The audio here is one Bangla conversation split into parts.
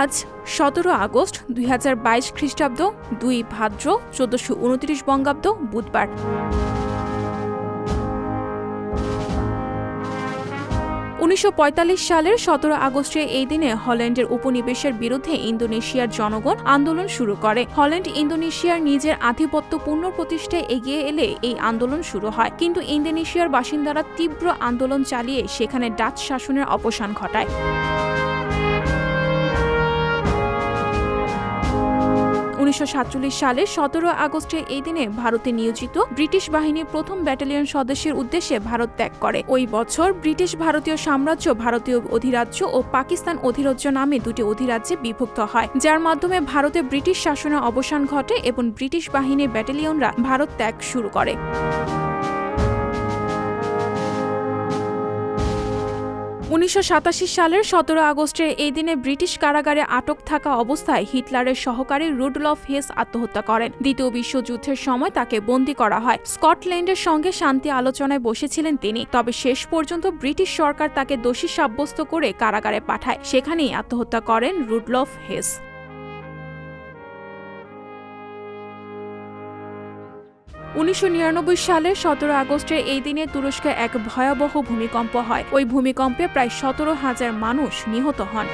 আজ সতেরো আগস্ট দুই হাজার বাইশ খ্রিস্টাব্দ, দুই ভাদ্র চোদ্দশো উনত্রিশ বঙ্গাব্দ, বুধবার। উনিশশো পঁয়তাল্লিশ সালের সতেরো আগস্টে এই দিনে হল্যান্ডের উপনিবেশের বিরুদ্ধে ইন্দোনেশিয়ার জনগণ আন্দোলন শুরু করে। হল্যান্ড ইন্দোনেশিয়ার নিজের আধিপত্য পুনঃপ্রতিষ্ঠায় এগিয়ে এলে এই আন্দোলন শুরু হয়। কিন্তু ইন্দোনেশিয়ার বাসিন্দারা তীব্র আন্দোলন চালিয়ে সেখানে ডাচ শাসনের অবসান ঘটায়। উনিশশো সাতচল্লিশ সালে সতেরো আগস্টে এই দিনে ভারতে নিয়োজিত ব্রিটিশ বাহিনীর প্রথম ব্যাটালিয়ন সদস্যের উদ্দেশ্যে ভারত ত্যাগ করে। ওই বছর ব্রিটিশ ভারতীয় সাম্রাজ্য, ভারতীয় অধিরাজ্য ও পাকিস্তান অধিরাজ্য নামে দুটি অধিরাজ্যে বিভক্ত হয়, যার মাধ্যমে ভারতে ব্রিটিশ শাসনের অবসান ঘটে এবং ব্রিটিশ বাহিনীর ব্যাটালিয়নরা ভারত ত্যাগ শুরু করে। উনিশশো সাতাশি সালের সতেরো আগস্টের এই দিনে ব্রিটিশ কারাগারে আটক থাকা অবস্থায় হিটলারের সহকারী রুডলফ হেস আত্মহত্যা করেন। দ্বিতীয় বিশ্বযুদ্ধের সময় তাকে বন্দী করা হয়। স্কটল্যান্ডের সঙ্গে শান্তি আলোচনায় বসেছিলেন তিনি। তবে শেষ পর্যন্ত ব্রিটিশ সরকার তাকে দোষী সাব্যস্ত করে কারাগারে পাঠায়। সেখানেই আত্মহত্যা করেন রুডলফ হেস। উনিশশো নিরানব্বই সালের সতেরো আগস্টের এই দিনে তুরস্কে এক ভয়াবহ ভূমিকম্প হয়। ওই ভূমিকম্পে প্রায় সতেরো হাজার মানুষ নিহত হন।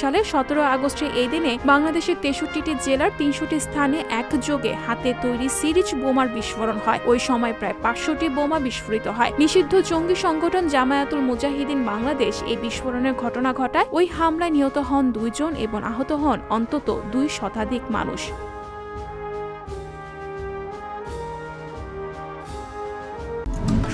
সালে সতেরো আগস্টে এই দিনে বাংলাদেশের তেষট্টিটি জেলার তিনশোটি স্থানে একযোগে হাতে তৈরি সিরিজ বোমার বিস্ফোরণ হয়। ওই সময় প্রায় পাঁচশোটি বোমা বিস্ফোরিত হয়। নিষিদ্ধ জঙ্গি সংগঠন জামায়াতুল মুজাহিদিন বাংলাদেশ এই বিস্ফোরণের ঘটনা ঘটায়। ওই হামলায় নিহত হন দুইজন এবং আহত হন অন্তত দুই শতাধিক মানুষ।